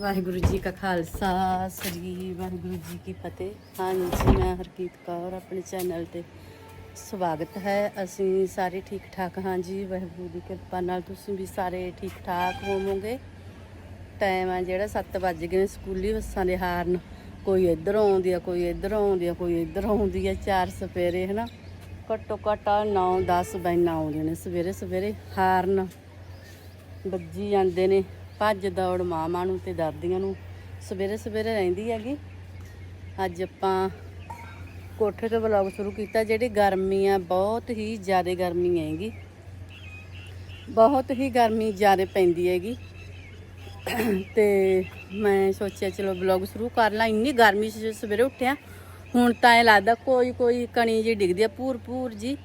ਵਾਹਿਗੁਰੂ ਜੀ ਕਾ ਖਾਲਸਾ, ਸ੍ਰੀ ਵਾਹਿਗੁਰੂ ਜੀ ਕੀ ਫਤਿਹ। ਹਾਂਜੀ, ਮੈਂ ਹਰਕੀਤ ਕੌਰ, ਆਪਣੇ ਚੈਨਲ ਤੇ ਸਵਾਗਤ ਹੈ। ਅਸੀਂ ਸਾਰੇ ਠੀਕ ਠਾਕ ਹਾਂ ਜੀ, ਵਾਹਿਗੁਰੂ ਦੀ ਕਿਰਪਾ ਨਾਲ ਤੁਸੀਂ ਵੀ ਸਾਰੇ ਠੀਕ ਠਾਕ ਹੋਵੋਗੇ। ਟਾਈਮ ਆ ਜਿਹੜਾ 7 ਵੱਜ ਗਏ ਨੇ ਸਕੂਲੀ ਬੱਸਾਂ ਦੇ ਹਾਰਨ। ਕੋਈ ਇੱਧਰ ਆਉਂਦੀ ਆ, ਕੋਈ ਇੱਧਰ ਆਉਂਦੀ ਆ, ਕੋਈ ਇੱਧਰ ਆਉਂਦੀ ਆ, ਚਾਰ ਸਪੇਰੇ ਹਨਾ? ਘੱਟੋ ਘੱਟ 9 10 ਬੈਨਾਂ ਆਉਂਦੇ ਨੇ ਸਵੇਰੇ ਸਵੇਰੇ ਹਾਰਨ। ਵੱਜੀ ਜਾਂਦੇ ਨੇ। ਭੱਜ ਦੌੜ ਮਾਵਾਂ ਨੂੰ ਤੇ ਦਾਦੀਆਂ ਨੂੰ। ਸਵੇਰੇ ਸਵੇਰੇ ਰਹਿੰਦੀ ਹੈਗੀ। ਅੱਜ ਆਪਾਂ ਕੋਠੇ ਤੋਂ ਵਲੌਗ ਸ਼ੁਰੂ ਕੀਤਾ, ਜਿਹੜੀ ਗਰਮੀ ਆ, ਬਹੁਤ ਹੀ ਜ਼ਿਆਦਾ ਗਰਮੀ ਹੈਗੀ। ਬਹੁਤ ਹੀ ਗਰਮੀ ਜ਼ਿਆਦਾ ਪੈਂਦੀ ਹੈਗੀ। ਤੇ ਮੈਂ ਸੋਚਿਆ, ਚਲੋ ਵਲੌਗ ਸ਼ੁਰੂ ਕਰ ਲਾਂ। ਇੰਨੀ ਗਰਮੀ ਸੀ ਸਵੇਰੇ ਉੱਠਿਆ, ਹੁਣ ਤਾਂ ਇਹ ਲੱਗਦਾ ਕੋਈ ਕੋਈ ਕਣੀ ਜੀ ਡਿੱਗਦੀ ਆ ਪੂਰ ਪੂਰ ਜੀ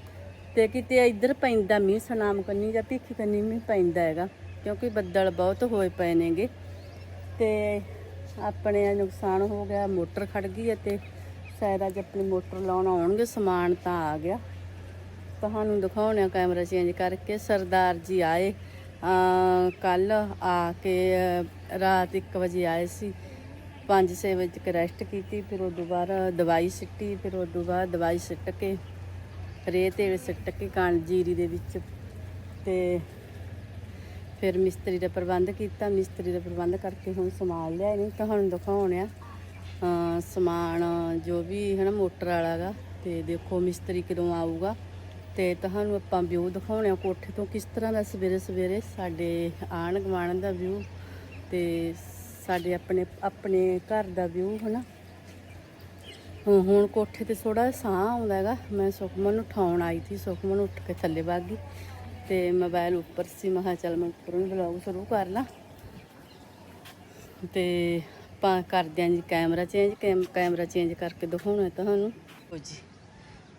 ਤੇ ਕਿਤੇ ਇੱਧਰ ਪੈਂਦਾ ਮੀਂਹ, ਸਨਾਮ ਕੰਨੀ ਜਾਂ ਭੀਖੀ ਕੰਨੀ ਮੀਂਹ ਪੈਂਦਾ ਹੈਗਾ। ਕਿਉਂਕਿ ਬੱਦਲ ਬਹੁਤ ਹੋਏ ਪਏ ਨੇਗੇ। ਤੇ ਆਪਣੇ ਨੁਕਸਾਨ ਹੋ ਗਿਆ, ਮੋਟਰ ਖੜ ਗਈ ਅਤੇ ਸ਼ਾਇਦ ਅੱਜ ਆਪਣੀ ਮੋਟਰ ਲਾਉਣ ਆਉਣਗੇ, ਸਮਾਨ ਤਾਂ ਆ ਗਿਆ। ਤੁਹਾਨੂੰ ਦਿਖਾਉਣਾ ਕੈਮਰਾ ਚੇਂਜ ਕਰਕੇ, ਸਰਦਾਰ ਜੀ ਆਏ ਕੱਲ ਆ ਕੇ ਰਾਤ 1 ਵਜੇ ਆਏ ਸੀ। 5-6 ਵਜੇ ਤੱਕ ਰੈਸਟ ਕੀਤੀ, ਫਿਰ ਉਹ ਦੁਬਾਰਾ ਦਵਾਈ ਸਿੱਟੀ, ਫਿਰ ਉਹ ਤੋਂ ਬਾਅਦ ਦਵਾਈ ਸਿੱਟ ਕੇ, ਰੇਹ ਤੇਲ ਸਿੱਟ ਕੇ ਕਣ ਜੀਰੀ ਦੇ ਵਿੱਚ ਤੇ ਫਿਰ ਮਿਸਤਰੀ ਦਾ ਪ੍ਰਬੰਧ ਕੀਤਾ, ਮਿਸਤਰੀ ਦਾ ਪ੍ਰਬੰਧ ਕਰਕੇ ਹੁਣ ਸਮਾਨ ਲਿਆਏ ਨਹੀਂ ਤੁਹਾਨੂੰ ਦਿਖਾਉਣ ਆ। ਸਮਾਨ ਜੋ ਵੀ ਹੈ ਨਾ ਮੋਟਰ ਵਾਲਾ ਗਾ, ਤੇ ਦੇਖੋ ਮਿਸਤਰੀ ਕਦੋਂ ਆਊਗਾ। ਤੇ ਤੁਹਾਨੂੰ ਆਪਾਂ ਵਿਊ ਦਿਖਾਉਣੇ ਆ ਕੋਠੇ ਤੋਂ ਕਿਸ ਤਰ੍ਹਾਂ ਦਾ ਸਵੇਰੇ ਸਵੇਰੇ ਸਾਡੇ ਆਣ ਗਵਾਣ ਦਾ ਵਿਊ ਤੇ ਸਾਡੇ ਆਪਣੇ ਆਪਣੇ ਘਰ ਦਾ ਵਿਊ ਹੈ ਨਾ ਹੁਣ ਹੁਣ ਕੋਠੇ ਤੇ ਥੋੜਾ ਸਾਹ ਆਉਂਦਾ ਹੈਗਾ ਮੈਂ ਸੁਖਮਨ ਨੂੰ ਉਠਾਉਣ ਆਈ ਸੀ, ਸੁਖਮਨ ਉੱਠ ਕੇ ਥੱਲੇ ਵਗ ਗਈ। ਤੇ ਮੋਬਾਈਲ ਉੱਪਰ ਸੀ, ਮੈਂ ਕਿਹਾ ਚੱਲ ਮੈਂ ਉੱਪਰੋਂ ਵਲੌਗ ਸ਼ੁਰੂ ਕਰ ਲਾਂ। ਤੇ ਆਪਾਂ ਕਰਦੇ ਆਂ ਜੀ ਕੈਮਰਾ ਚੇਂਜ ਕੈਮਰਾ ਚੇਂਜ ਕਰਕੇ ਦਿਖਾਉਣਾ ਤੁਹਾਨੂੰ। ਲਓ ਜੀ,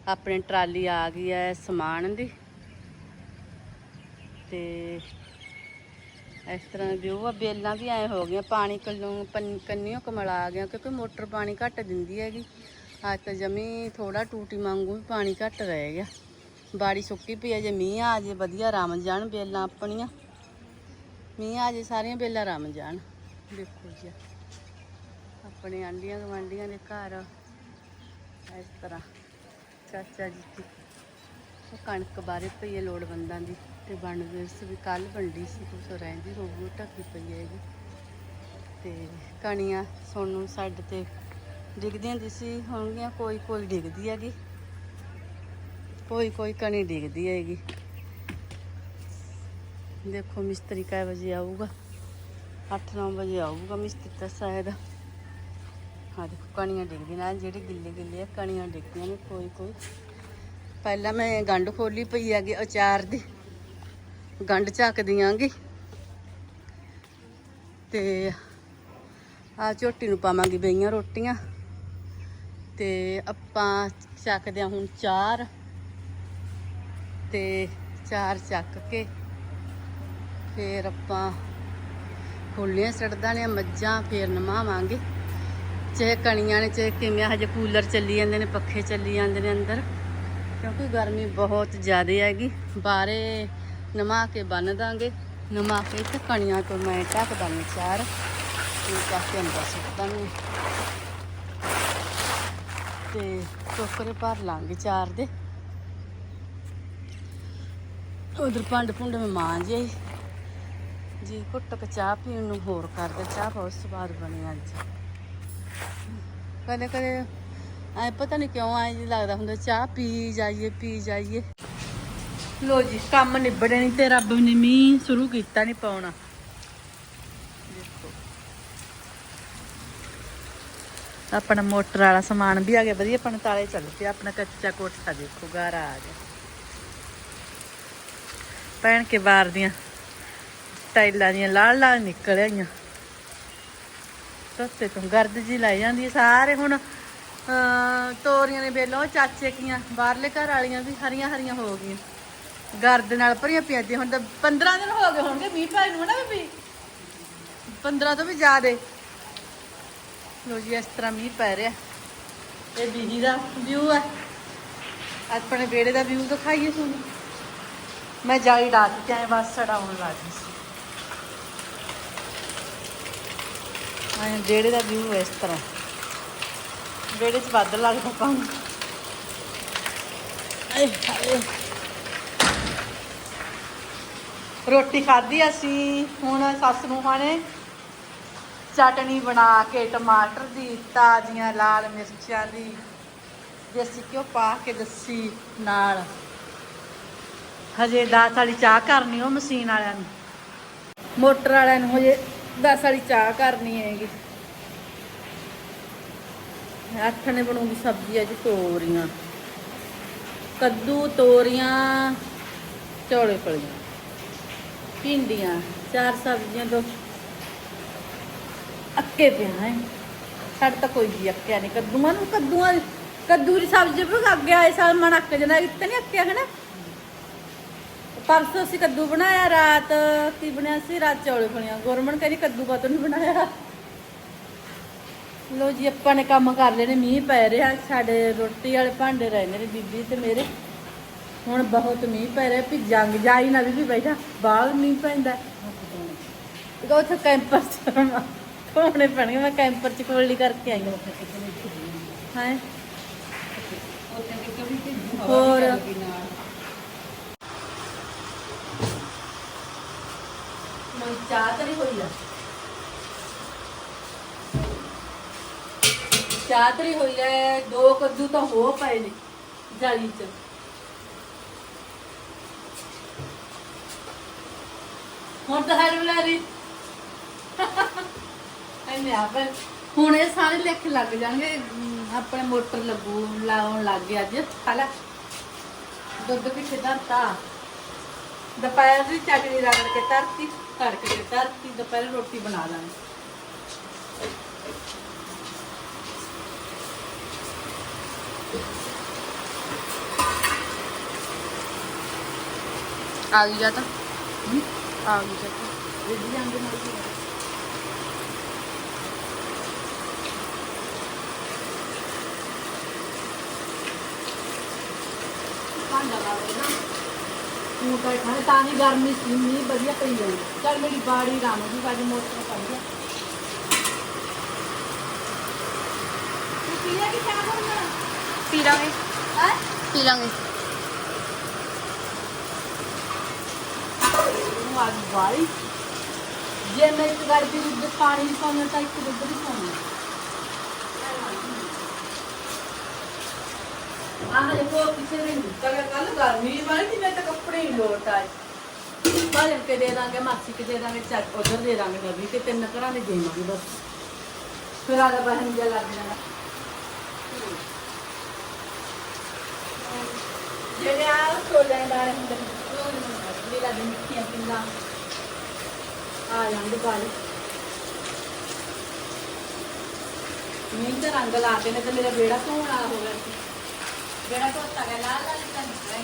ਆਪਣੇ ਟਰਾਲੀ ਆ ਗਈ ਹੈ ਸਮਾਨ ਦੀ। ਤੇ ਇਸ ਤਰ੍ਹਾਂ ਦੇ ਵਿਊ ਆ, ਬੇਲਾਂ ਵੀ ਐ ਹੋ ਗਈਆਂ, ਪਾਣੀ ਕੱਲੋਂ ਪੰਨ- ਕੰਨੀਓ ਕਮਲ ਆ ਗਿਆ, ਕਿਉਂਕਿ ਮੋਟਰ ਪਾਣੀ ਘੱਟ ਦਿੰਦੀ ਹੈਗੀ। ਅੱਜ ਤਾਂ ਜਮੀ ਥੋੜਾ ਟੂਟੀ ਵਾਂਗੂ ਵੀ ਪਾਣੀ ਘੱਟ ਰਹਿ ਗਿਆ। ਬਾੜੀ ਸੁੱਕੀ ਪਈ ਹੈ ਜੇ ਮੀਂਹ ਆ ਜੇ ਵਧੀਆ ਰਮ ਜਾਣ ਬੇਲਾਂ ਆਪਣੀਆਂ। ਮੀਂਹ ਆ ਜੇ ਸਾਰੀਆਂ ਬੇਲਾਂ ਰਮ ਜਾਣ। ਦੇਖੋ ਜੀ ਆਪਣੇ ਆਂਡੀਆਂ ਗਵਾਂਡੀਆਂ ਦੇ ਘਰ। ਇਸ ਤਰ੍ਹਾਂ ਚਾਚਾ ਜੀ ਦੀ ਉਹ ਕਣਕ ਬਾਰੇ ਪਈ ਹੈ ਲੋੜਵੰਦਾਂ ਦੀ ਤੇ ਬਣਦੇ ਸੀ ਵੀ ਕੱਲ ਵੰਡੀ ਸੀ ਕੁਛ ਰਹਿੰਦੀ ਹੋਊਗੀ ਢੱਕੀ ਪਈ ਹੈਗੀ ਤੇ ਕਣੀਆਂ ਸੋਨੂੰ ਸਾਡੇ ਤੇ ਡਿੱਗਦੀਆਂ ਦੀ ਸੀ, ਹੋਣਗੀਆਂ ਕੋਈ ਕੋਈ ਡਿੱਗਦੀ ਹੈਗੀ। ਕੋਈ ਕੋਈ ਕਣੀ ਡਿੱਗਦੀ ਹੈਗੀ। ਦੇਖੋ ਮਿਸਤਰੀ ਕੈ ਵਜੇ ਆਊਗਾ? 8-9 ਵਜੇ ਆਊਗਾ ਮਿਸਤਰੀ ਤਾਂ ਸ਼ਾਇਦ। ਹਾਂ, ਦੇਖੋ ਕਣੀਆਂ ਡਿੱਗਦੀਆਂ ਨੇ, ਜਿਹੜੇ ਗਿੱਲੇ ਗਿੱਲੇ ਆ, ਕਣੀਆਂ ਡਿੱਗਦੀਆਂ ਨੇ, ਕੋਈ ਕੋਈ। ਪਹਿਲਾਂ ਮੈਂ ਗੰਢ ਖੋਲੀ ਪਈ ਹੈਗੀ ਅਚਾਰ ਦੀ। ਗੰਢ ਚੱਕ ਦਿਆਂਗੀ ਤੇ ਆ ਝੋਟੀ ਨੂੰ ਪਾਵਾਂਗੀ ਬਈਆਂ ਰੋਟੀਆਂ। ਤੇ ਆਪਾਂ ਚੱਕਦੇ ਹਾਂ ਹੁਣ ਚਾਰ। ਤੇ ਚਾਰ ਚੱਕ ਕੇ ਫੇਰ ਆਪਾਂ ਖੋਲੀਆਂ ਸੜਦਾਂ ਨੇ ਮੱਝਾਂ ਫੇਰ ਨਮਾਵਾਂਗੇ। ਚਾਹੇ ਕਣੀਆਂ ਨੇ, ਚਾਹੇ ਕਿਵੇਂ ਹਜੇ ਕੂਲਰ ਚੱਲੀ ਜਾਂਦੇ ਨੇ, ਪੱਖੇ ਚੱਲੀ ਜਾਂਦੇ ਨੇ ਅੰਦਰ, ਕਿਉਂਕਿ ਗਰਮੀ ਬਹੁਤ ਜ਼ਿਆਦਾ ਹੈਗੀ। ਬਾਹਰੇ ਨਮਾ ਕੇ ਬੰਨ ਦਾਂਗੇ। ਨਮਾ ਕੇ ਤੇ ਕਣੀਆਂ ਤੋਂ ਮੈਂ ਢੱਕ ਦਾਂਗੀ ਚਾਰ। ਇਹ ਚੱਕ ਕੇ ਅੰਦਰ ਸੁੱਟ ਦਾਂਗੇ। ਤੇ ਟੋਕਰੇ ਭਰ ਲਾਂਗੇ ਚਾਰ ਦੇ। ਉਧਰ ਭਾਂਡੇ ਭੁੰਡੇ ਮੈਂ ਮਾਂਜੇ ਜੀ, ਘੁੱਟ ਕੇ ਚਾਹ ਪੀਣ ਨੂੰ ਹੋਰ ਕਰਦੇ। ਚਾਹ ਬਹੁਤ ਸਵਾਦ ਬਣੀ ਅੱਜ। ਕਦੇ ਕਦੇ ਐ ਪਤਾ ਨਹੀਂ ਕਿਉਂ ਐ ਜੀ ਲੱਗਦਾ ਹੁੰਦਾ, ਚਾਹ ਪੀ ਜਾਈਏ ਪੀ ਜਾਈਏ। ਲੋ ਜੀ, ਕੰਮ ਨਿਬੜੇ ਨਹੀਂ ਤੇ ਰੱਬ ਨੇ ਮੀਂਹ ਸ਼ੁਰੂ ਕੀਤਾ ਨਹੀਂ ਪਾਉਣਾ। ਆਪਣਾ ਮੋਟਰ ਵਾਲਾ ਸਮਾਨ ਵੀ ਆ ਗਿਆ, ਵਧੀਆ ਆਪਣਾ ਤਾਲੇ ਚੱਲ ਪਿਆ ਆਪਣਾ ਕੱਚਾ ਕੋਠਾ ਦੇਖੋ ਘਰ ਆ ਗਿਆ ਪੈਣ ਕੇ ਬਾਹਰ ਦੀਆਂ ਟਾਈਲਾਂ ਦੀਆਂ ਲਾਲ ਲਾਲ ਨਿਕਲ ਆਈਆਂ। ਸੱਤੇ ਤੋਂ ਗਰਦ ਜੀ ਲਾਈ ਜਾਂਦੀ ਸਾਰੇ ਹੁਣ ਤੋਰੀਆਂ ਨੇ ਵੇਲੋ ਚਾਚੇ ਕੀਆਂ, ਬਾਹਰਲੇ ਘਰ ਵਾਲੀਆਂ ਵੀ ਹਰੀਆਂ ਹਰੀਆਂ ਹੋ ਗਈਆਂ। ਗਰਦ ਨਾਲ ਭਰੀਆਂ ਪਈਆਂ ਤੇ ਹੁਣ ਤਾਂ 15 ਦਿਨ ਹੋ ਗਏ ਹੋਣਗੇ, ਮੀਂਹ ਪੈ ਨੂੰ ਨਾ ਬੀਬੀ। 15 ਤੋਂ ਵੀ ਜ਼ਿਆਦੇ। ਲੋ ਜੀ, ਇਸ ਤਰ੍ਹਾਂ ਮੀਂਹ ਪੈ ਰਿਹਾ। ਇਹ ਬੀਜੀ ਦਾ ਵਿਊ ਹੈ ਆਪਣੇ ਵਿਹੜੇ ਦਾ ਵਿਊ ਦਿਖਾਈਏ ਤੁਹਾਨੂੰ। ਮੈਂ ਜਾਲੀ ਡਾ ਦਿੱਤੀ ਐ ਬਸ ਸੜਾਉਣ ਲੱਗ ਗਈ ਸੀ। ਐਂ ਜਿਹੜੇ ਦਾ ਵਿਊ ਇਸ ਤਰ੍ਹਾਂ। ਜਿਹੜੇ ਚ ਵੱਧ ਲੱਗਦਾ ਪਾਣੀ ਰੋਟੀ ਖਾਧੀ ਅਸੀਂ, ਹੁਣ ਸੱਸ ਨੂੰ ਖਾਣੇ ਚਟਣੀ ਬਣਾ ਕੇ, ਟਮਾਟਰ ਦੀ, ਤਾਜ਼ੀਆਂ ਲਾਲ ਮਿਰਚਾਂ ਦੀ, ਦੇਸੀ ਘਿਓ ਪਾ ਕੇ ਦੱਸੀ ਨਾਲ। ਹਜੇ 10 ਵਾਲੀ ਚਾਹ ਕਰਨੀ ਉਹ ਮਸ਼ੀਨ ਵਾਲਿਆਂ ਨੂੰ। ਮੋਟਰ ਵਾਲਿਆਂ ਨੂੰ ਹਜੇ 10 ਵਾਲੀ ਚਾਹ ਕਰਨੀ ਹੈਗੀ। ਅੱਠ ਨੇ ਬਣੂਗੀ ਸਬਜ਼ੀ ਅੱਜ ਤੋਰੀਆਂ। ਕੱਦੂ ਤੋਰੀਆਂ, ਚੌਲੇ ਫਲੀਆਂ। ਭਿੰਡੀਆਂ, ਚਾਰ ਸਬਜ਼ੀਆਂ ਦੋ। ਅੱਕੇ ਪਿਆ ਹੈ। ਸਾਡੇ ਤਾਂ ਕੋਈ ਵੀ ਅੱਕਿਆ ਨਹੀਂ ਕੱਦੂਆਂ ਨੂੰ ਕੱਦੂਆਂ ਕੱਦੂ ਦੀ ਸਬਜ਼ੀ ਵੀ ਅੱਗੇ ਆਏ ਸਾਲ ਮਨ ਅੱਕ ਜਾਂਦਾ, ਇੱਥੇ ਅੱਕਿਆ ਹੈ ਨਾ। ਪਰਸੋਂ ਅਸੀਂ ਕੱਦੂ ਬਣਾਇਆ, ਰਾਤ ਕੀ ਬਣਿਆ ਸੀ? ਰਾਤ ਚੌਲੇ ਫਲੀਆਂ ਗੁਰਮਨ ਕਹਿੰਦੀ ਕੱਦੂ ਕਾਤੋਂ ਨਹੀਂ ਬਣਾਇਆ। ਲੋ ਜੀ, ਆਪਾਂ ਨੇ ਕੰਮ ਕਰ ਲੈਣੇ, ਮੀਂਹ ਪੈ ਰਿਹਾ। ਸਾਡੇ ਰੋਟੀ ਵਾਲੇ ਭਾਂਡੇ ਰਹੇ ਨੇ ਬੀਬੀ ਤੇ ਮੇਰੇ। ਹੁਣ ਬਹੁਤ ਮੀਂਹ ਪੈ ਰਿਹਾ, ਵੀ ਜੰਗ ਜਾਈ ਨਾ ਬੀਬੀ ਬੈਠਾ, ਬਾਹਰ ਮੀਂਹ ਪੈਂਦਾ। ਉਹ ਉੱਥੇ ਕੈਂਪਰ ਚ ਧੋਣੇ ਪੈਣਗੇ। ਮੈਂ ਕੈਂਪਰ ਚ ਕੋਲੀ ਕਰਕੇ ਆਈ ਹਾਂ। ਹੈ? ਹੋਰ? ਮੈਂ ਚਾਹ ਤਰੀ ਹੋਈ ਆ? ਚਾਹ ਤਰੀ ਹੋਈ ਐ, ਦੋ ਕੱਦੂ ਤਾਂ ਹੋ ਪਏ ਨੇ ਜਾਲੀ ਚ। ਹੁਣ ਤਾਂ ਹਰ ਬੁਲਾ ਰਹੀ ਐਨੇ ਆਪੇ ਹੁਣ ਇਹ ਸਾਰੇ ਲਿਖ ਲੱਗ ਜਾਣਗੇ ਆਪਣੇ ਮੋਟਰ ਲੱਗੂ, ਲਾਉਣ ਲੱਗ ਗਿਆ ਅੱਜ। ਹਾਲਾ ਦੁੱਧ ਪਿੱਛੇ ਧਰਤਾ। ਦੁਪਹਿਰ ਦੀ ਚਟਨੀ ਰਗੜ ਕੇ ਧਰਤੀ। ਤੜਕ ਕੇ ਧਰਤੀ ਦੁਪਹਿਰ ਰੋਟੀ ਬਣਾ ਲਾਂਗੇ। ਆ ਗਈ ਜਾਂ ਤਾਂ ਆ ਗਈ ਜਾਂ ਤਾਂ ਰਿੱਝ ਜਾਂਦੇ ਨਾਲ ਹੀ। ਭਾਂਡਾ ਲਾ ਲੈਣਾ ਤੂੰ ਤਾਂ ਖਾਣੇ ਤਾਂ ਨਹੀਂ ਗਰਮੀ ਸੀ ਮੀਂਹ ਵਧੀਆ ਪਈ ਜਾਂਦੀ ਚੱਲ ਮੇਰੀ ਬਾੜੀ ਰਾਮ ਦੀ ਬਾਜੀ ਮੋਟਰ ਪੜ ਗਿਆ ਤੂੰ ਪੀਆ ਕਿ ਚਾਹ ਕਰਨਾ ਪੀ ਲਾਂਗੇ। ਹੈ? ਪੀ ਲਾਂਗੇ। ਨੂੰ ਆ ਗਈ ਬਾੜੀ ਜੇ ਮੈਂ ਇੱਕ ਗੜ ਦੀ ਦੁੱਧ ਪਾਣੀ ਨਹੀਂ ਪਾਉਣਾ ਤਾਂ ਇੱਕ ਦੁੱਧ ਨਹੀਂ ਪਾਉਣਾ ਆਹ ਦੇਖੋ ਕਿਸੇ ਨੇ ਕੱਲ ਕੱਲ ਗਰਮੀ ਵਾਲੀ ਸੀ, ਮੈਂ ਤਾਂ ਕੱਪੜੇ ਹੀ ਲੋਟ ਆਏ। ਬਾਲੇ ਕੇ ਦੇ ਦਾਂਗੇ, ਮਾਸੀ ਕੇ ਦੇ ਦਾਂਗੇ, ਚੱਕ ਉਧਰ ਦੇ ਦਾਂਗੇ ਨਵੀਂ ਤੇ ਤਿੰਨ ਘਰਾਂ ਦੇ ਦੇਵਾਂਗੇ ਬਸ। ਫਿਰ ਆਲਾ ਬਹਿਨ ਜਿਹਾ ਲੱਗ ਜਾਣਾ। ਜਿਹੜੇ ਆ ਛੋਲੇ ਦਾਣੇ ਹੁੰਦੇ ਨੇ, ਉਹ ਨਹੀਂ ਲੱਗਦੇ ਮਿੱਠੀਆਂ ਆ ਜਾਂਦੇ ਬਾਲੀ ਮੀਂਹ ਤੇ ਰੰਗ ਲਾ ਕੇ ਨੇ ਤੇ ਮੇਰਾ ਬੇੜਾ ਧੋਣ ਹੋ ਗਿਆ ਸੀ। ਬੇੜਾ ਧੋਤਾ ਗਿਆ ਲਾਲ ਲਾਲ ਤਾਂ ਨਿਕਲਿਆ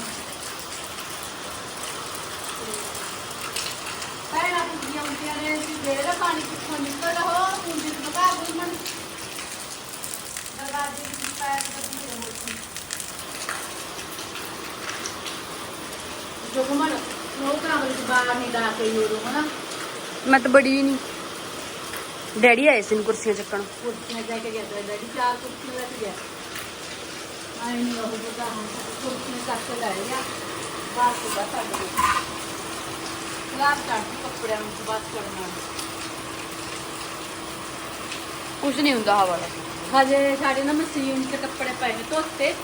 ਪੈਣਾ ਪੁੱਜੀਆਂ ਹੁੰਦੀਆਂ ਨੇ ਵੀ ਬੇੜਾ ਪਾਣੀ ਕਿੱਥੋਂ ਨਿਕਲ ਹੋ ਪੁੰਜੀ ਤੋਂ ਕਾ ਗੁਰਮਨ ਦਰਵਾਜ਼ੇ ਦੀ ਪੈਰ ਕੱਢੀ ਹੋ ਸੀ ਜੋ ਗੁਰਮਨ ਉਹ ਕਰਾਂ ਵਿੱਚ ਬਾਹਰ ਨਹੀਂ ਡਾ ਕੇ ਯੋਰੋ ਹਨਾ ਮੈਂ ਤਾਂ ਬੜੀ ਨਹੀਂ ਡੈਡੀ ਆਏ ਸੀ ਕੁਰਸੀਆਂ ਚੱਕਣ ਕੁਰਸੀਆਂ ਜਾ ਕੇ ਗਿਆ ਡੈਡੀ ਚਾਰ ਕੁਰਸੀਆਂ ਲੈ ਕੇ ਗਿਆ ਤੋਂ ਨੂੰ ਬਸ ਕਰਨਾ ਕੁਝ ਨਹੀਂ ਹੁੰਦਾ ਹਵਾ ਦਾ। ਹਜੇ ਸਾਡੇ ਨਾ ਮਸ਼ੀਨ 'ਚ ਕੱਪੜੇ ਪਏ ਨੇ ਧੋਤੇ।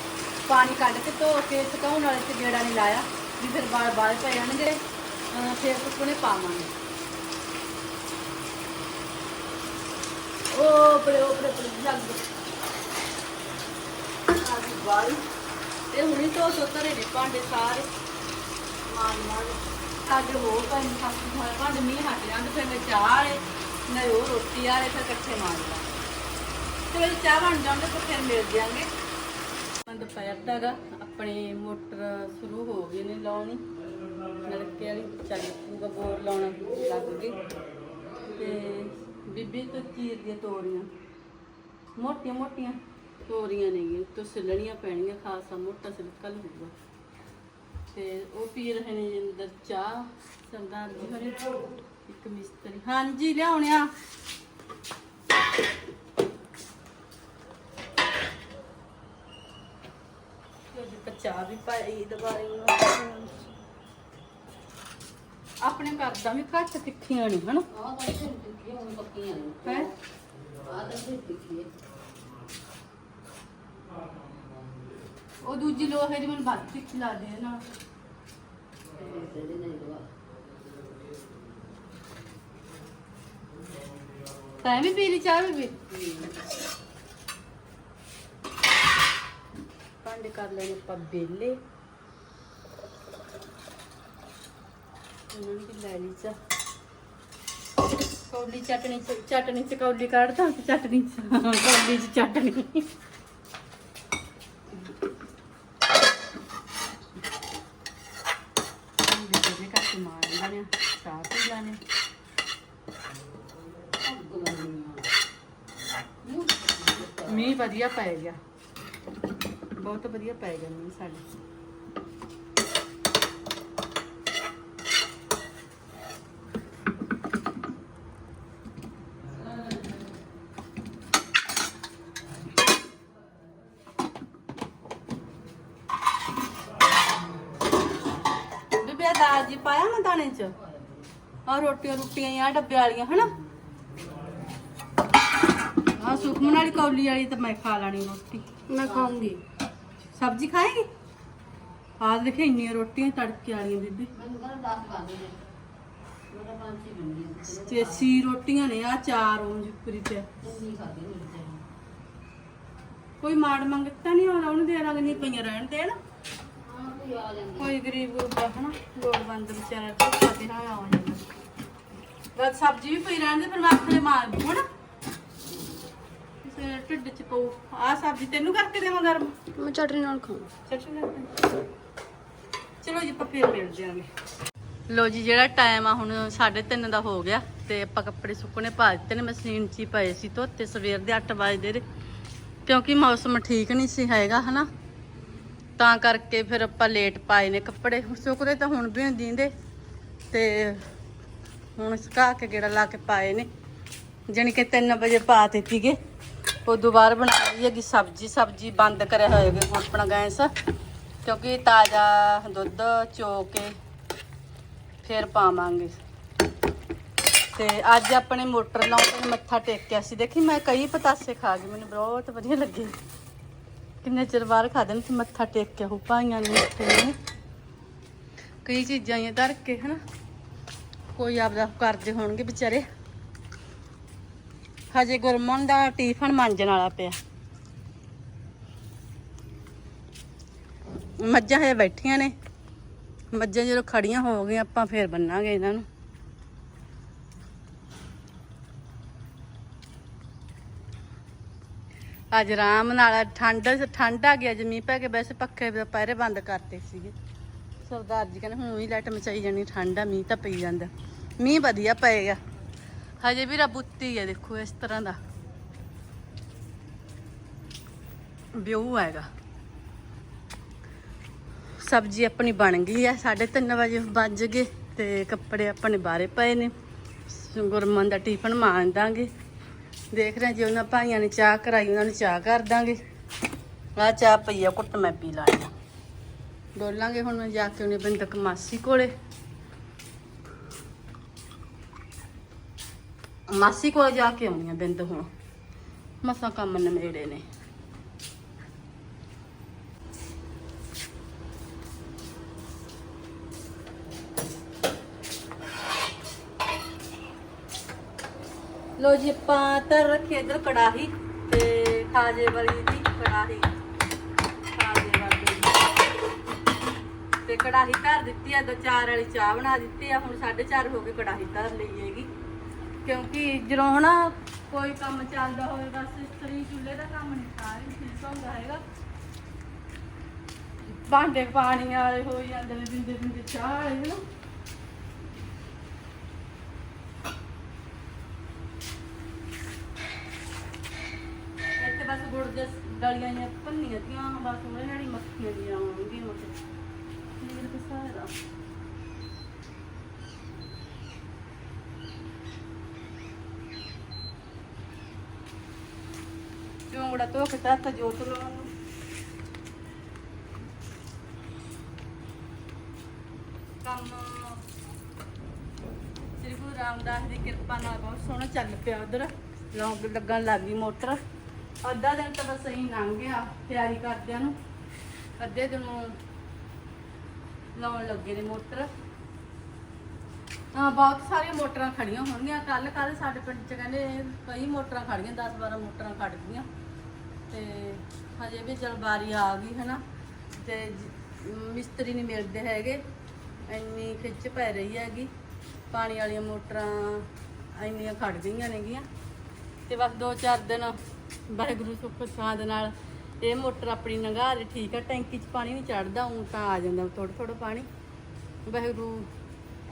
ਪਾਣੀ ਕੱਢ ਕੇ ਧੋ ਕੇ ਸੁਕਾਉਣ ਵਾਲੇ 'ਚ ਗੇੜਾ ਨਹੀਂ ਲਾਇਆ। ਵੀ ਫਿਰ ਬਾਲ ਬਾਲ ਪੈ ਜਾਣਗੇ ਅਹ ਫਿਰ ਸੁੱਕਣੇ ਪਾਵਾਂਗੇ। ਉਹ ਬੜੇ ਉਹ ਬੜੇ ਜੱਗ। ਆ ਵੀ ਬਾਲ ਹੁਣੀ ਧੋ ਧੋ ਨੇ, ਭਾਂਡੇ ਸਾਰੇ। ਮਾਨ ਮਾਨ ਸਾਡੇ ਹੋ ਪਏ ਨੇ ਹੋਏ ਭਾਂਡੇ ਮੀਂਹ ਹਟ ਜਾਂਦੇ, ਫਿਰ ਮੈਂ ਚਾਹ ਵਾਲੇ, ਨਾ ਉਹ ਰੋਟੀ ਵਾਲੇ, ਫਿਰ ਇਕੱਠੇ ਮਾਰ ਲਾਂ ਚਲੋ ਚਾਹ ਬਣ ਜਾਂਦੇ, ਤਾਂ ਫਿਰ ਮਿਲ ਜਾਾਂਗੇ। ਦੁਪਹਿਰ ਦਾ ਗਾ ਮੋਟਰ ਸ਼ੁਰੂ ਹੋ ਗਈ ਨੇ ਲਾਉਣੀ। ਨਲਕੇ ਵਾਲੀ ਚੱਲ ਪੂਗਾ ਬੋਰ ਲਾਉਣਾ ਲੱਗ ਗਈ। ਤੇ ਬੀਬੀ ਤੋਂ ਚੀਰ ਦੀਆਂ ਤੋਰੀਆਂ। ਮੋਟੀਆਂ ਮੋਟੀਆਂ। ਹੋ ਰਹੀਆਂ ਨੇਗੀਆਂ ਤੋਂ ਸਿਲਣੀਆਂ ਪੈਣੀਆਂ ਖਾਸਾ ਮੋਟਾ ਸਿਲਕਾ ਹੋਊਗਾ। ਤੇ ਉਹ ਪੀ ਰਹੇ ਨੇ ਜਿੰਦਰ ਚਾਹ ਸਰਦਾਰ ਜੀ। ਹਰੇ ਇੱਕ ਮਿਸਤਰੀ। ਹਾਂਜੀ ਲਿਆਉਣਿਆ ਚਾਹ ਵੀ ਪਾਈ ਦੁਬਾਰੇ। ਆਪਣੇ ਕਰਦਾ ਵੀ ਘੱਟ ਤਿੱਖੀਆਂ ਨਹੀਂ ਹਨ? ਆਹ ਤਾਂ ਤਿੱਖੀਆਂ ਹੁਣ ਪੱਕੀਆਂ ਨੇ। ਹੈ? ਆਹ ਤਾਂ ਤਿੱਖੀਆਂ। ਉਹ ਦੂਜੀ ਲੋਹੇ ਦੀ ਮੈਨੂੰ ਵੱਧ ਤਿੱਖੀ ਲੱਗਦੀ ਹੈ ਨਾ। ਤੈਂ ਵੀ ਪੀ ਲਈ ਚਾਹ ਵੀ ਭਾਂਡੇ ਕਰ ਲੈਣੇ ਆਪਾਂ ਬੇਲੇ। ਉਹਨਾਂ ਨੂੰ ਵੀ ਲੈ ਲਈ ਚਾਹ। ਕੌਲੀ ਚਟਣੀ ਚ ਚਟਣੀ ਚ ਕੌਲੀ ਕੱਢਦਾ ਤੇ ਚਟਣੀ ਚ ਕੌਲੀ ਚ ਚਟਣੀ ਭਾਂਡੇ ਜਿਹੜੇ ਕੱਟ ਮਾਰ ਲੈਣੇ ਆ, ਚਾਹ ਪੀ ਲੈਣੇ ਅੱਗ ਬੰਦੀਆਂ ਮੀਂਹ ਵਧੀਆ ਪੈ ਗਿਆ। ਬਹੁਤ ਵਧੀਆ ਪੈ ਗਿਆ ਮੀਂਹ ਸਾਡੇ। ਬੀਬੀ ਆਹ ਦਾਲ ਜੀ ਪਾਇਆ ਮੈਂ ਦਾਣੇ ਚ? ਆ ਰੋਟੀਆਂ ਰੋਟੀਆਂ ਆ ਡੱਬੇ ਵਾਲੀਆਂ, ਹਨਾ? ਆ ਸੁਖਮਨ ਵਾਲੀ ਕੌਲੀ ਵਾਲੀ ਤਾਂ ਮੈਂ ਖਾ ਲੈਣੀ ਰੋਟੀ। ਮੈਂ ਖਾਉਂਗੀ ਸਬਜ਼ੀ ਖਾਏਗੀ? ਆਹ ਦੇਖੇ ਇੰਨੀਆਂ ਰੋਟੀਆਂ ਤੜਕੇ ਵਾਲੀਆਂ ਬੀਬੀ। ਮੈਨੂੰ ਕਹਿੰਦਾ 10 ਕਰ ਦੇ ਮੇਰਾ ਪੰਜ ਹੀ ਬੰਦੀ ਤੇ ਸੀ ਰੋਟੀਆਂ ਨੇ ਆ ਚਾਰ ਉਂਝ ਪਰੀ ਤੇ। ਕੋਈ ਮਾੜ ਮੰਗਤਾ ਨਹੀਂ ਹੋਣਾ ਉਹਨੂੰ ਦੇ ਲਾਂਗੇ ਨਹੀਂ ਪਈਆਂ ਰਹਿਣ ਦੇਣ। ਹਾਂ ਕੋਈ ਗਰੀਬ ਗੁਰਬਾ ਹਨਾ ਲੋੜਵੰਦ ਵਿਚਾਰਾ ਧੋਖਾ ਤੇ ਨਾ ਆ ਜਾਂਦਾ ਬਸ ਸਬਜ਼ੀ ਵੀ ਪਈ ਰਹਿਣ ਦੇ ਫਿਰ ਮੈਂ ਆਖਲੇ ਮਾਰ ਦੂੰ ਹਨਾ ਢਿੱਡ ਚ ਪਊ ਆ ਸਬਜ਼ੀ ਤੈਨੂੰ ਕਰਕੇ ਦੇਵਾਂ ਗਰਮ? ਮੈਂ ਚਟਨੀ ਨਾਲ ਖਾਉਂ ਚੱਲ ਚਲੋ ਜੀ ਆਪਾਂ ਫੇਰ ਮਿਲ ਜਾਵਾਂਗੇ ਲੋ ਜੀ ਜਿਹੜਾ ਟਾਈਮ ਆ ਹੁਣ 3:30 ਦਾ ਹੋ ਗਿਆ ਤੇ ਆਪਾਂ ਕੱਪੜੇ ਸੁੱਕਣੇ ਪਾ ਦਿੱਤੇ ਨੇ। ਮਸ਼ੀਨ 'ਚ ਹੀ ਪਏ ਸੀ ਧੋਤੇ ਸਵੇਰ ਦੇ 8 ਵਜੇ ਦੇ ਕਿਉਂਕਿ ਮੌਸਮ ਠੀਕ ਨਹੀਂ ਸੀ ਹੈਗਾ ਹਨਾ? ਤਾਂ ਕਰਕੇ ਫਿਰ ਆਪਾਂ ਲੇਟ ਪਾਏ ਨੇ ਕੱਪੜੇ। ਸੁੱਕਦੇ ਤਾਂ ਹੁਣ ਵੀ ਨਹੀਂ ਦਿੰਦੇ ਤੇ ਹੁਣ ਸੁਕਾ ਕੇ ਗੇੜਾ ਲਾ ਕੇ ਪਾਏ ਨੇ। ਜਾਣੀ ਕਿ 3 ਵਜੇ ਪਾ ਸੀਗੇ ਉਹ ਦੁਬਾਰਾ ਬਣਾ ਲਈ ਹੈਗੀ ਸਬਜ਼ੀ ਸਬਜ਼ੀ ਬੰਦ ਕਰਿਆ ਹੋਇਆ ਹੈਗਾ ਹੁਣ ਆਪਣਾ ਗੈਸ। ਕਿਉਂਕਿ ਤਾਜ਼ਾ ਦੁੱਧ ਚੋ ਕੇ ਫਿਰ ਪਾਵਾਂਗੇ। ਤੇ ਅੱਜ ਆਪਣੇ ਮੋਟਰ ਲਾਉਣ ਤੇ ਮੱਥਾ ਟੇਕਿਆ ਸੀ। ਦੇਖੀ ਮੈਂ ਕਈ ਪਤਾਸੇ ਖਾ ਗਈ, ਮੈਨੂੰ ਬਹੁਤ ਵਧੀਆ ਲੱਗੇ। ਕਿੰਨੇ ਚਿਰ ਬਾਅਦ ਖਾਦੇ ਨੇ ਮੱਥਾ ਟੇਕ ਕੇ ਉਹ ਭਾਈਆਂ ਨੇ, ਮਿੱਠੇ ਕਈ ਚੀਜ਼ਾਂ ਇਹ ਧਰ ਕੇ, ਹਨਾ। ਕੋਈ ਆਪਦਾ ਕਰਦੇ ਹੋਣਗੇ ਵਿਚਾਰੇ। ਹਜੇ ਗੁਰਮਨ ਦਾ ਟਿਫਨ ਮੰਜਣ ਵਾਲਾ ਪਿਆ। ਮੱਝਾਂ ਹਜੇ ਬੈਠੀਆਂ ਨੇ। ਮੱਝਾਂ ਜਦੋਂ ਖੜੀਆਂ ਹੋ ਗਈਆਂ ਆਪਾਂ ਫੇਰ ਬੰਨਾਂਗੇ ਇਹਨਾਂ ਨੂੰ। ਅੱਜ ਆਰਾਮ ਨਾਲ, ਠੰਡ ਠੰਡ ਆ ਗਿਆ ਜਮੀ ਪੈ ਕੇ ਵੈਸੇ ਪੱਖੇ ਪਹਿਰੇ ਬੰਦ ਕਰਤੇ ਸੀਗੇ। ਸਰਦਾਰ ਜੀ ਕਹਿੰਦੇ, ਹੁਣ ਹੀ ਲਾਈਟ ਮਚਾਈ ਜਾਣੀ, ਠੰਡ ਆ, ਮੀਂਹ ਤਾਂ ਪਈ ਜਾਂਦਾ। ਮੀਂਹ ਵਧੀਆ ਪਏਗਾ। ਹਜੇ ਵੀ ਰਬੁੱਤੀ ਹੈ ਦੇਖੋ ਇਸ ਤਰ੍ਹਾਂ ਦਾ। ਵਿਊ ਹੈਗਾ। ਸਬਜ਼ੀ ਆਪਣੀ ਬਣ ਗਈ ਹੈ 3:30 ਵਜੇ ਵੱਜ ਗਏ ਤੇ ਕੱਪੜੇ ਆਪਣੇ ਬਾਰੇ ਪਏ ਨੇ। ਗੁਰਮਨ ਦਾ ਟਿਫਨ ਮਾਣ ਦਾਂਗੇ। ਦੇਖ ਰਹੇ ਜੇ, ਉਹਨਾਂ ਭਾਈਆਂ ਨੇ ਚਾਹ ਕਰਾਈ, ਉਹਨਾਂ ਨੂੰ ਚਾਹ ਕਰ ਦਾਂਗੇ। ਆ ਚਾਹ ਪਈ ਆ ਕੁੱਟ ਮੈਂ ਪੀ ਲਾਂਗੀ। ਡੋਲਾਂਗੇ ਹੁਣ ਮੈਂ ਜਾ ਕੇ ਉਹਨੇ ਬਿੰਦਕ ਮਾਸੀ ਕੋਲੇ। ਮਾਸੀ ਕੋਲ ਜਾ ਕੇ ਆਉਣੀ ਆ ਬਿੰਦ ਹੁਣ। ਮਸਾਂ ਕੰਮ ਨਮੇੜੇ ਨੇ। ਲੋ ਜੀ, ਆਪਾਂ ਤਰ ਰੱਖੀ ਇਧਰ ਕੜਾਹੀ ਤੇ ਖਾਜੇ ਵਾਲੀ ਦੀ ਕੜਾਹੀ। ਖਾਜੇ ਵਾਲੀ। ਤੇ ਕੜਾਹੀ ਧਰ ਦਿੱਤੀ ਆ, ਦੋ ਚਾਰ ਵਾਲੀ ਚਾਹ ਬਣਾ ਦਿੱਤੀ ਆ। ਹੁਣ 4:30 ਹੋ ਗਏ ਕੜਾਹੀ ਧਰ ਲਈਏ ਕਿਉਂਕਿ ਜਦੋਂ ਹਨਾ ਕੋਈ ਕੰਮ ਚੱਲਦਾ ਹੋਵੇ, ਬਸ ਇਸਤਰੀ ਚੁੱਲ੍ਹੇ ਦਾ ਕੰਮ ਨਹੀਂ ਸਾਰੀ ਠੀਕ ਹੁੰਦਾ ਹੈਗਾ। ਭਾਂਡੇ ਪਾਣੀ ਵਾਲੇ ਹੋ ਜਾਂਦੇ ਨੇ ਦਿੰਦੇ ਦਿੰਦੇ ਚਾਹ ਵਾਲੇ, ਹਨਾ। ਇੱਥੇ ਬਸ ਗੁੜ ਦੇ ਡਲੀਆਂ ਜਿਹੀਆਂ ਭੰਨੀਆਂ ਤੀਆਂ, ਬਸ ਉਹਦੇ ਨਾਲ ਹੀ ਮੱਖੀਆਂ ਦੀਆਂ ਆਉਣਗੀਆਂ, ਮਤਲਬ। ਨੀਰ ਕਸਾਰਾ ਚੋਂਗੜਾ ਧੋ ਕੇ ਤੱਤ ਜੋਤ ਲੋ ਕੰਮ ਸ੍ਰੀ ਗੁਰੂ ਰਾਮਦਾਸ ਦੀ ਕਿਰਪਾ ਨਾਲ ਬਹੁਤ ਸੋਹਣਾ ਚੱਲ ਪਿਆ ਉਧਰ। ਲੌਂਗ ਲੱਗਣ ਲੱਗ ਗਈ ਮੋਟਰ। ਅੱਧਾ ਦਿਨ ਤਾਂ ਬਸ ਅਸੀਂ ਲੰਘ ਗਿਆ ਤਿਆਰੀ ਕਰਦਿਆਂ ਨੂੰ। ਅੱਧੇ ਦਿਨ ਲਾਉਣ ਲੱਗੇ ਨੇ ਮੋਟਰ। ਹਾਂ, ਬਹੁਤ ਸਾਰੀਆਂ ਮੋਟਰਾਂ ਖੜੀਆਂ ਹੋਣਗੀਆਂ। ਕੱਲ ਕੱਲ ਸਾਡੇ ਪਿੰਡ ਚ ਕਹਿੰਦੇ ਕਈ ਮੋਟਰਾਂ ਖੜੀਆਂ 10 12 ਮੋਟਰਾਂ ਖੜ ਗਈਆਂ। ਤੇ ਹਜੇ ਵੀ ਚਲ ਬਾਰੀ ਆ ਗਈ, ਹਨਾ? ਤੇ ਜ- ਮਿਸਤਰੀ ਨਹੀਂ ਮਿਲਦੇ ਹੈਗੇ। ਇੰਨੀ ਖਿੱਚ ਪੈ ਰਹੀ ਹੈਗੀ। ਪਾਣੀ ਵਾਲੀਆਂ ਮੋਟਰਾਂ ਇੰਨੀਆਂ ਖੜ ਗਈਆਂ ਨੇਗੀਆਂ। ਤੇ ਬਸ 2-4 ਦਿਨ ਵਾਹਿਗੁਰੂ ਸੁੱਖ ਸਾਂਦ ਨਾਲ ਇਹ ਮੋਟਰ ਆਪਣੀ ਲੰਘਾ ਦੇ ਠੀਕ ਆ। ਟੈਂਕੀ 'ਚ ਪਾਣੀ ਨਹੀਂ ਚੜਦਾ ਉਂ ਤਾਂ ਆ ਜਾਂਦਾ ਥੋੜਾ ਥੋੜਾ ਪਾਣੀ। ਵਾਹਿਗੁਰੂ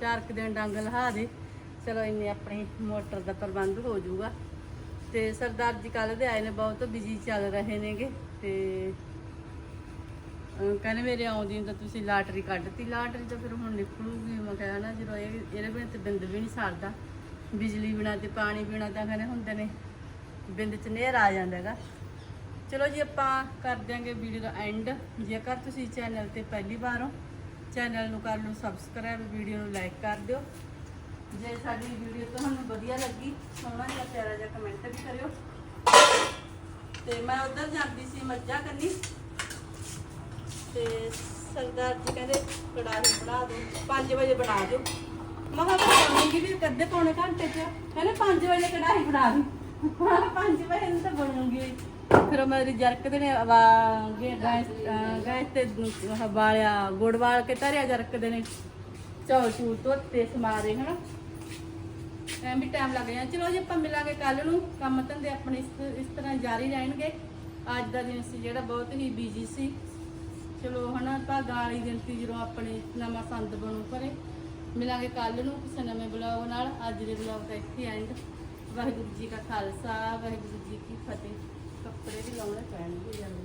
ਚਾਰ ਕੁ ਦਿਨ ਡੰਗ ਲਹਾ ਦੇ। ਚਲੋ ਇੰਨੇ ਆਪਣੀ ਮੋਟਰ ਦਾ ਪ੍ਰਬੰਧ ਹੋ ਜਾਊਗਾ। ਤੇ ਸਰਦਾਰ ਜੀ ਕੱਲ ਦੇ ਆਏ ਨੇ, ਬਹੁਤ ਬਿਜ਼ੀ ਚੱਲ ਰਹੇ ਨੇਗੇ ਤੇ ਕਹਿੰਦੇ ਮੇਰੇ ਆਉਂਦੀ ਨੂੰ ਤਾਂ ਤੁਸੀਂ ਲਾਟਰੀ ਕੱਢਤੀ। ਲਾਟਰੀ ਤਾਂ ਫਿਰ ਹੁਣ ਨਿਕਲੂਗੀ, ਮੈਂ ਕਿਹਾ ਨਾ ਜਦੋਂ ਇਹ, ਇਹਦੇ ਬਿਨਾਂ ਤੇ ਬਿੰਦ ਵੀ ਨਹੀਂ ਸਰਦਾ। ਬਿਜਲੀ ਬਿਨਾਂ ਤੇ ਪਾਣੀ ਬਿਨਾਂ ਤਾਂ ਕਹਿੰਦੇ ਹੁੰਦੇ ਨੇ, ਬਿੰਦ ਚ ਨੇਰ ਆ ਜਾਂਦਾ ਹੈਗਾ। ਚਲੋ ਜੀ, ਆਪਾਂ ਕਰ ਦਿਆਂਗੇ ਵੀਡੀਓ ਦਾ ਐਂਡ ਜੇਕਰ ਤੁਸੀਂ ਚੈਨਲ ਤੇ ਪਹਿਲੀ ਵਾਰ ਹੋ ਚੈਨਲ ਨੂੰ ਕਰ ਲਓ ਸਬਸਕ੍ਰਾਈਬ ਵੀਡੀਓ ਨੂੰ ਲਾਈਕ ਕਰ ਦਿਓ। ਜੇ ਸਾਡੀ ਵੀਡੀਓ ਤੁਹਾਨੂੰ ਵਧੀਆ ਲੱਗੀ, ਸੋਹਣਾ ਜਿਹਾ ਪਿਆਰਾ ਜਿਹਾ ਕਮੈਂਟ ਵੀ ਕਰਿਓ। ਤੇ ਮੈਂ ਉਧਰ ਜਾਂਦੀ ਸੀ ਮੱਝਾਂ ਕੰਨੀ। ਤੇ ਸਰਦਾਰ ਜੀ ਕਹਿੰਦੇ, ਕੜਾਹੀ ਬਣਾ ਦਿਓ 5 ਵਜੇ ਬਣਾ ਦਿਓ। ਮੈਂ ਬਣਾਉਂਗੀ ਵੀ ਕੱਦੇ ਪੌਣੇ ਘੰਟੇ ਚ। ਕਹਿੰਦੇ 5 ਵਜੇ ਕੜਾਹੀ ਬਣਾ ਦੀ 5 ਵਜੇ ਨੂੰ ਤਾਂ ਬਣੂਗੀ। ਫਿਰ ਮੇਰੀ ਜਰਕ ਦੇ ਨੇ ਗੈਸ ਤੇ, ਆਹ ਗੁੜ ਵਾਲ ਕੇ ਧਰਿਆ ਜਰਕ ਦੇ ਨੇ। ਚੌਲ ਚੂਲ ਧੋਤੇ, ਸਮਾਰੇ, ਹਨਾ। ਐਂ ਵੀ ਟਾਈਮ ਲੱਗ ਜਾਣਾ। ਚਲੋ ਜੀ, ਆਪਾਂ ਮਿਲਾਂਗੇ ਕੱਲ ਨੂੰ। ਕੰਮ ਧੰਦੇ ਆਪਣੇ ਇਸ ਇਸ ਤਰ੍ਹਾਂ ਜਾਰੀ ਰਹਿਣਗੇ। ਅੱਜ ਦਾ ਦਿਨ ਸੀ ਜਿਹੜਾ ਬਹੁਤ ਹੀ ਬਿਜ਼ੀ ਸੀ। ਚਲੋ ਹਨਾ ਭਾਗਾਂ ਵਾਲੀ ਦਿਨ ਸੀ ਜਦੋਂ ਆਪਣੇ ਨਵਾਂ ਸੰਦ ਬਣੂ ਕਰੇ ਮਿਲਾਂਗੇ ਕੱਲ ਨੂੰ ਕਿਸੇ ਨਵੇਂ ਬਲੌਗ ਨਾਲ। ਅੱਜ ਦੇ ਬਲੌਗ ਦਾ ਇੱਥੇ ਐਂਡ ਵਾਹਿਗੁਰੂ ਜੀ ਕਾ ਖਾਲਸਾ, ਵਾਹਿਗੁਰੂ ਜੀ ਕੀ ਫਤਿਹ। ਕੱਪੜੇ ਵੀ ਲਾਉਣੇ ਪੈਣਗੇ ਜਲਦੀ।